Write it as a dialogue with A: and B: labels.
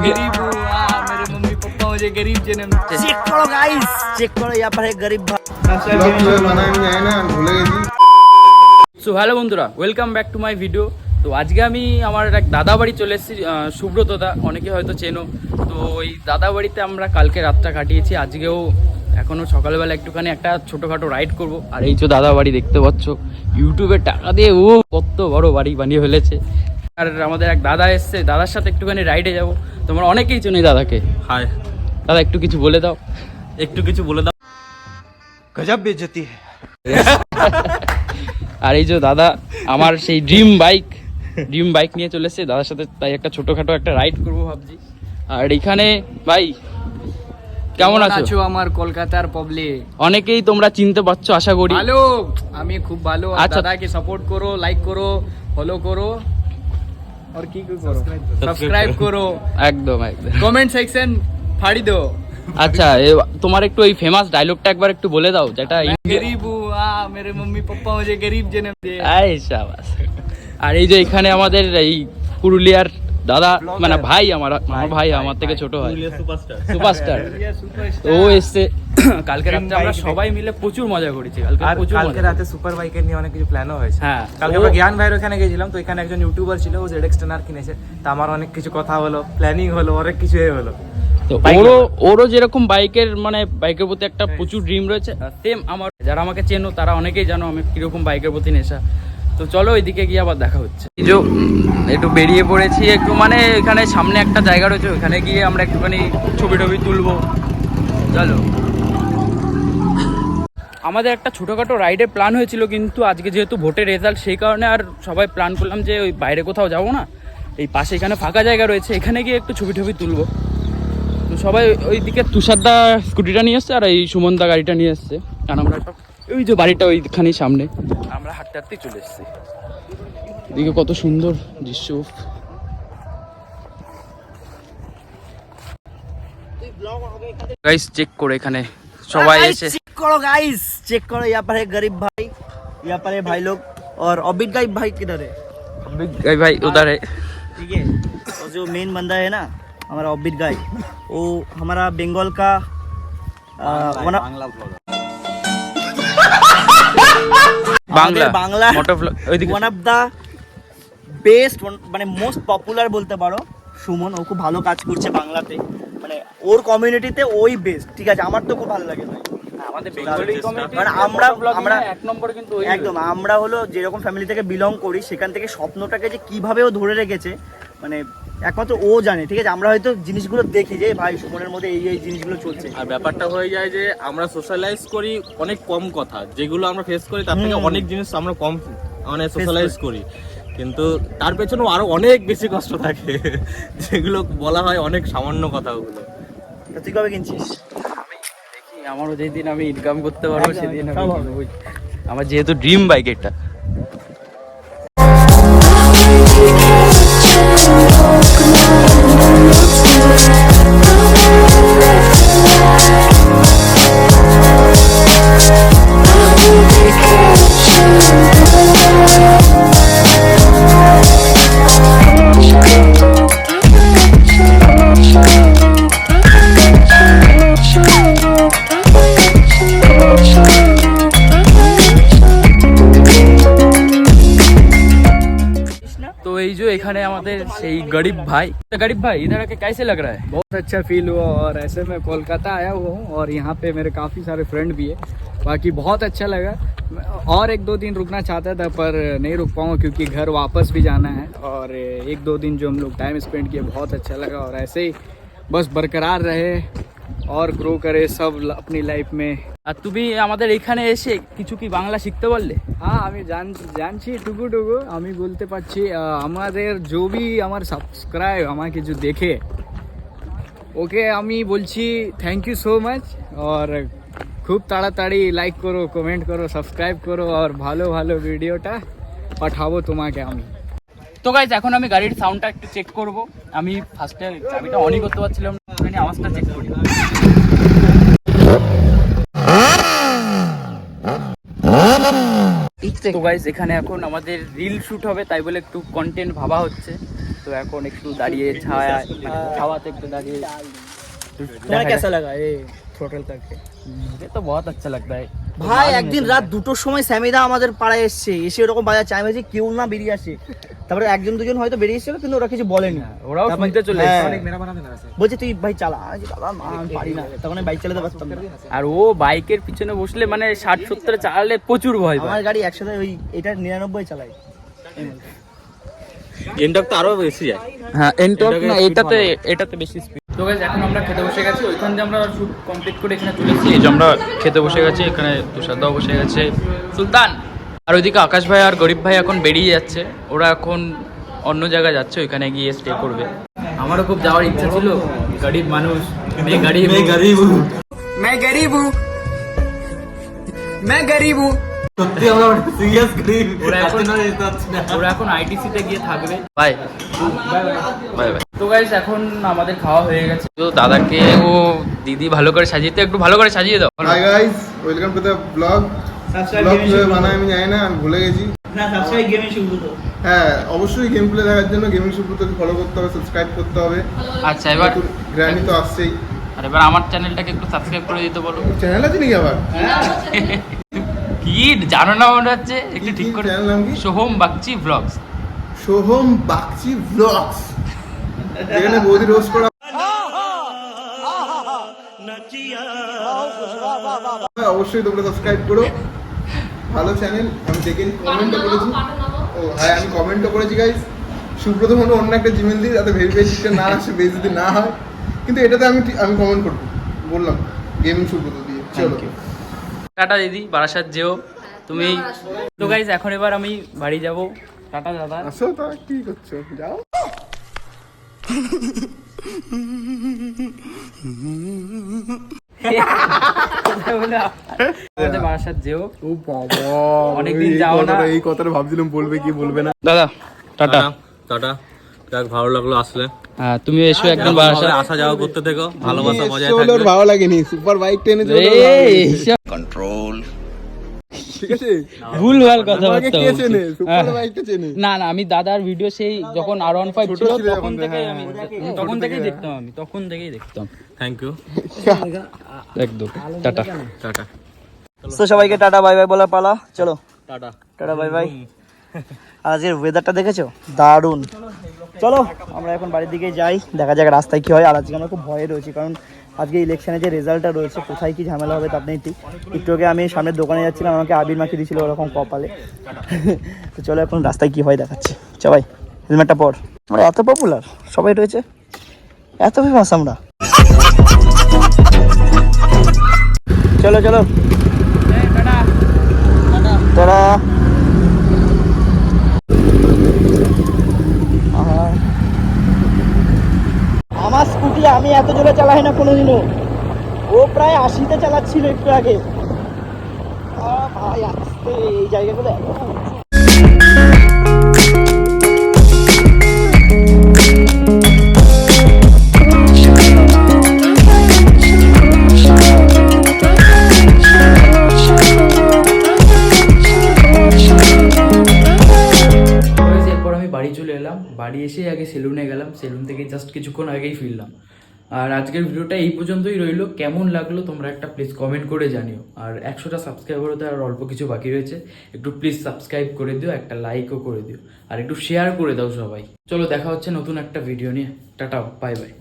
A: गरीब हूँ हाँ, मेरे मम्मी पापा मुझे गरीब जन्म
B: চেক করো গাইস চেক করো यहाँ पर है गरीब भाई
C: ব্লগ কিভাবে বানায় আমি জানি না আমি ভুলে গেছি
A: সো হ্যালো বন্ধুরা welcome back to my video তো আজকে আমি আমার এক দাদা বাড়ি চলে এসেছি আহ, সুব্রত দা অনেকে হয়তো চেনো তো ওই দাদা বাড়িতে আমরা কালকে রাতটা কাটিয়েছি আজকেও এখনও সকালবেলা একটুখানি একটা ছোটোখাটো রাইড করব আর এই যে দাদা বাড়ি দেখতে পাচ্ছ ইউটিউবে টাকা দিয়ে ও কত বড় বাড়ি বানিয়ে ফেলেছে আর আমাদের এক দাদা এসছে দাদার সাথে একটুখানি রাইডে যাব। তোমার অনেকেই চিনি দাদাকে।
D: হাই
A: দাদা একটু কিছু বলে দাও।
D: একটু কিছু বলে দাও।
B: গজব বেজতি
A: আর এই যে দাদা আমার সেই ড্রিম বাইক ড্রিম বাইক নিয়ে চলে দাদার সাথে তাই একটা ছোটখাটো একটা রাইড করব ভাবছি। আর এখানে ভাই কেমন আছো?
E: আমার কলকাতার পাবলিক
A: অনেকেই তোমরা চিনতে পারছ আশা করি।
E: ভালো। আমি খুব ভালো।
A: আচ্ছা।
E: দাদাকে সাপোর্ট করো লাইক করো ফলো করো। আর কি করো সাবস্ক্রাইব করো
A: একদম একদম
E: কমেন্ট সেকশন ফাড়ি দাও
A: আচ্ছা তোমার একটু ওই ফেমাস ডায়লগটা একবার একটু বলে দাও যেটা
E: গরিব মেরে মম্মি পাপ্পা মুঝে গরিব জেনে দে
A: আয় শাবাশ। আর এই যে এখানে আমাদের এই পুরুলিয়ার দাদা মানে ভাই আমার আমার ভাই আমার থেকে ছোট হয়।
D: সুপারস্টার
A: সুপারস্টার ও এসছে। কালকে রাত্রে আমরা সবাই মিলে প্রচুর মজা করেছি কালকে প্রচুর
F: কালকে রাতে সুপার বাইকের নিয়ে অনেক কিছু প্ল্যানও হয়েছে।
A: হ্যাঁ।
F: কালকে আমরা জ্ঞান ভাইয়ের ওখানে গেছিলাম তো এখানে একজন ইউটিউবার ছিল ও জেড এক্সটেনার কিনেছে। তা আমার অনেক কিছু কথা হলো প্ল্যানিং হলো অনেক কিছু এ হলো।
A: তো ওরও ওরও যেরকম বাইকের মানে বাইকের প্রতি একটা প্রচুর ড্রিম রয়েছে সেম আমার যারা আমাকে চেনো তারা অনেকেই জানো আমি কীরকম বাইকের প্রতি নেশা। তো চলো ওইদিকে গিয়ে আবার দেখা হচ্ছে। যে একটু বেরিয়ে পড়েছি, একটু মানে এখানে সামনে একটা জায়গা রয়েছে ওখানে গিয়ে আমরা একটুখানি ছবি টবি তুলবো। চলো। আমাদের একটা ছোটোখাটো রাইডের প্ল্যান হয়েছিল, কিন্তু আজকে যেহেতু ভোটের রেজাল্ট সেই কারণে আর সবাই প্ল্যান করলাম যে ওই বাইরে কোথাও যাব না। এই পাশে এখানে ফাঁকা জায়গা রয়েছে, এখানে গিয়ে একটু ছবি টবি তুলবো। তো সবাই ওই দিকে তুষারদা স্কুটিটা নিয়ে এসছে আর এই সুমনদা গাড়িটা নিয়ে এসছে। কারণ আমরা ওই যে বাড়িটা ওইখানেই সামনে। আমরা হাঁটতে হাঁটতেই চলে এসেছি এদিকে কত সুন্দর দৃশ্য গাইস চেক করে এখানে সবাই এসে
B: चेक करो गाइस चेक करो यहाँ पर है गरीब भाई यहाँ पर है भाई लोग और अबिद गाइब भाई किधर है
A: এই ভাই উধার
B: ठीक है और जो मेन बंदा है ना हमारा अबिद गाय वो हमारा बंगाल का one
A: Bangla Bangla
B: one of the best মানে মোস্ট পপুলার বলতে পারো সুমন ও খুব ভালো কাজ করছে বাংলাতে। মানে ওর কমিউনিটিতে ওই বেস্ট ঠিক আছে? আমার তো খুব ভালো লাগে ভাই
A: আমাদের বেঙ্গলি কমিউনিটি
B: মানে আমরা- আমরা-
A: এক নম্বর কিন্তু
B: একদম আমরা হলো যেরকম ফ্যামিলি থেকে বিলং করি সেখান থেকে স্বপ্নটাকে যে কীভাবে ও ধরে রেখেছে মানে একমাত্র ও জানে ঠিক আছে? আমরা হয়তো জিনিসগুলো দেখি যে ভাই সুমনের মধ্যে এই এই জিনিসগুলো চলছে।
D: আর ব্যাপারটা হয়ে যায় যে আমরা সোশ্যালাইজ করি অনেক কম কথা। যেগুলো আমরা ফেস করি তার থেকে অনেক জিনিস আমরা কম মানে সোশ্যালাইজ করি। কিন্তু তার পেছনেও আরও অনেক বেশি কষ্ট থাকে যেগুলো বলা হয় অনেক সামান্য কথা ওগুলো
B: তুই কবে কিনছিস
A: দেখি আমারও যেদিন আমি ইনকাম করতে পারব সেদিন। আমার যেহেতু ড্রিম বাইক এটা। तो ये जो एखने हमारे गरीब भाई तो गरीब भाई, इधर आके कैसे लग रहा है?
E: बहुत अच्छा फील हुआ और ऐसे मैं कोलकाता आया हुआ हूँ और यहाँ पे मेरे काफ़ी सारे फ्रेंड भी है। बाकी बहुत अच्छा लगा। और एक दो दिन रुकना चाहता था, पर नहीं रुक पाऊँ क्योंकि घर वापस भी जाना है। और एक दो दिन जो हम लोग टाइम स्पेंड किए, बहुत अच्छा लगा और ऐसे ही बस बरकरार रहे और ग्रो करे सब अपनी लाइफ में।
A: আর তুমি আমাদের এখানে এসে কিছু কি বাংলা শিখতে পারলে
E: হ্যাঁ আমি জান জানছি টুকু টুকু। আমি বলতে পারছি আমাদের জবি আমার সাবস্ক্রাইব আমাকে কিছু দেখে। ওকে আমি বলছি থ্যাংক ইউ সো মাচ আর খুব তাড়াতাড়ি লাইক করো কমেন্ট করো সাবস্ক্রাইব করো আর ভালো ভালো ভিডিওটা পাঠাবো তোমাকে আমি।
A: তো গাইজ এখন আমি গাড়ির সাউন্ডটা একটু চেক করব। আমি ফার্স্টে চাবিটা অনই করতে পারছিলাম না। আমি আওয়াজটা চেক করি। তো গাইজ এখানে এখন আমাদের রিল শুট হবে তাই বলে একটু কন্টেন্ট ভাবা হচ্ছে। তো এখন একটু দাঁড়িয়ে ছায়া মানে ছাওয়াতে একটু দাঁড়িয়ে
B: তোমার কেসা লাগা? এ থ্রোটল করকে
A: मुझे तो बहुत अच्छा लगता है
B: ভাই একদিন রাত দুটোর সময় স্যামিদা আমাদের পাড়ায় এসছে এসে ওরকম বাজার চাই যে কেউ না বেরিয়ে আসে তারপরে একজন দুজন হয়তো বেরিয়ে এসেছিল কিন্তু ওরা কিছু বলেনি
A: ওরাও
B: তারপরে-
A: শুনতে চলে
B: হ্যাঁ।
A: এসেছে।
F: मेरा बना देना वैसे
B: বলছে তুই ভাই চালা আমি বলছি, বাবা মা, আমি পারি না তখন আমি বাইক চালাতে পারতাম না
A: আর ও বাইকের পিছনে বসলে মানে ষাট সত্তর চালালে প্রচুর ভয় পায়
B: আমার গাড়ি একসাথে ওই এটা নিরানব্বই চালাই
D: এন্ডক তো আরো বেশি যায়
A: হ্যাঁ এনটক
D: এটাকে
A: না
D: speed
A: এটাতে
D: ভালো।
A: এটাতে বেশি স্পিড তো গাইজ এখন আমরা খেতে বসে গেছি। ওইখান দিয়ে আমরা শ্যুট কমপ্লিট করে এখানে চলে এসেছি। এই যে আমরা খেতে বসে গেছি এখানে তুষারদাও বসে গেছে। সুলতান! আর ওইদিকে আকাশ ভাই আর গরিব ভাই এখন বেরিয়ে যাচ্ছে। ওরা এখন অন্য জায়গায় যাচ্ছে ওইখানে গিয়ে স্টে করবে। আমারও খুব যাওয়ার ইচ্ছা ছিল। গরিব মানুষ মে গরিব।
E: মে গরিব। মে গরিব। মে গরিব।
D: সত্যি আমরা সিরিয়াস গরিব।
A: ওরা এখন- ওরা আইটিসিতে গিয়ে থাকবে। বাই। Bye bye. বাই তো গাইস এখন আমাদের খাওয়া হয়ে গেছে। তো দাদাকে ও দিদি ভালো করে সাজিয়ে একটু ভালো করে সাজিয়ে দাও।
C: Hi guys welcome to the blog blog কীভাবে বানায় আমি জানি না আমি ভুলে গেছি।
B: না সাবস্ক্রাইব গেমে শুরু
C: হ্যাঁ অবশ্যই গেম প্লে দেখার জন্য গেমিং সুব্রতকে ফলো করতে হবে সাবস্ক্রাইব করতে হবে।
A: আচ্ছা এবার
C: গ্র্যানি তো আসছেই।
A: আর এবার আমার চ্যানেলটাকে একটু সাবস্ক্রাইব করে দিতে বলো।
C: চ্যানেল আছে নাকি আবার?
A: কি জানো না মনে হচ্ছে? একটু ঠিক করে
C: কি?
A: সোহম বাগচি ব্লগস
C: সোহম বাগচি ব্লগস যেখানে বৌদি রোজ করা হ্যাঁ, অবশ্যই তোমরা সাবস্ক্রাইব করো। ভালো চ্যানেল আমি দেখে কমেন্টও করেছি ও হ্যাঁ আমি কমেন্টও করেছি গাইস সুব্রত মনে অন্য একটা জিমেল দিই যাতে ভেরিফিকেশন না আসে বেশ যদি না হয়। কিন্তু এটাতে আমি আমি কমেন্ট করব। বললাম গেমিং সুব্রত দিয়ে। চলো।
A: টাটা দিদি বারাসাত যেও। তুমি তো গাইজ এখন এবার আমি বাড়ি যাব। টাটা দাদা।
C: আসো তা কি করছ? যাও।
A: আমাদের বারাসাত যেও।
C: ও বাবা
A: অনেকদিন
C: এই
A: যাও না।
C: কথাটা- এই কথাটা ভাবছিলাম বলবে কি বলবে না।
A: দাদা টাটা
D: টাটা। যাক ভালো লাগল আসলে।
A: হ্যাঁ তুমি এসো একদম
D: ভাবে আসা যাওয়া করতে থেকো ভালোবাসা বজায়
C: ভালো লাগেনি সুপার বাইক টেনে চলো। ঠিক আছে?
A: ভুল ভালো কথা
C: তোমাকে সুপার বাইকটা চেনে?
A: না না আমি দাদার ভিডিও সেই যখন আর ওয়ান ফাইভ ছিল তখন থেকেই
C: হ্যাঁ,
A: আমি
C: হ্যাঁ।
A: তখন থেকেই
C: থেকে,
A: দেখতাম আমি তখন থেকেই দেখতাম।
D: থ্যাংক ইউ
A: একদম। টাটা।
D: টাটা।
B: তো সবাইকে টাটা বাই বাই বলার পালা। চলো।
D: টাটা।
B: Tata bye bye. আর আজকের ওয়েদারটা দেখেছ? দারুণ। চলো আমরা এখন বাড়ির দিকে যাই দেখা যাক রাস্তায় কি হয়। আর আজকে আমরা খুব ভয়ে রয়েছি কারণ আজকে ইলেকশনে যে রেজাল্টটা রয়েছে কোথায় কি ঝামেলা হবে তার নেই ঠিক। একটু আগে আমি সামনের দোকানে যাচ্ছিলাম আমাকে আবির মাখিয়ে দিয়েছিল ওরকম কপালে। তো চলো এখন রাস্তায় কি হয় দেখাচ্ছি। সবাই হেলমেটটা পর। আমরা এত পপুলার সবাই রয়েছে। এত ফেমাস আমরা। চলো চলো। তারা আহা। আমার স্কুটি আমি এত জোরে চালাই না কোনোদিনও। ও প্রায় আশিতে চালাচ্ছিল একটু আগে। ভাই, আসতে, এই জায়গাগুলো
A: বাড়ি চলে এলাম। বাড়ি এসে আগে সেলুনে গেলাম। সেলুন থেকে জাস্ট কিছুক্ষণ আগেই ফিরলাম। আর আজকের ভিডিওটা এই পর্যন্তই রইল। কেমন লাগল তোমরা একটা প্লিজ কমেন্ট করে জানিও। আর একশোটা সাবস্ক্রাইবারও হতে আর অল্প কিছু বাকি রয়েছে। একটু প্লিজ সাবস্ক্রাইব করে দিও, একটা লাইকও করে দিও। আর একটু শেয়ার করে দাও সবাই। চলো দেখা হচ্ছে নতুন একটা ভিডিও নিয়ে। Tata bye by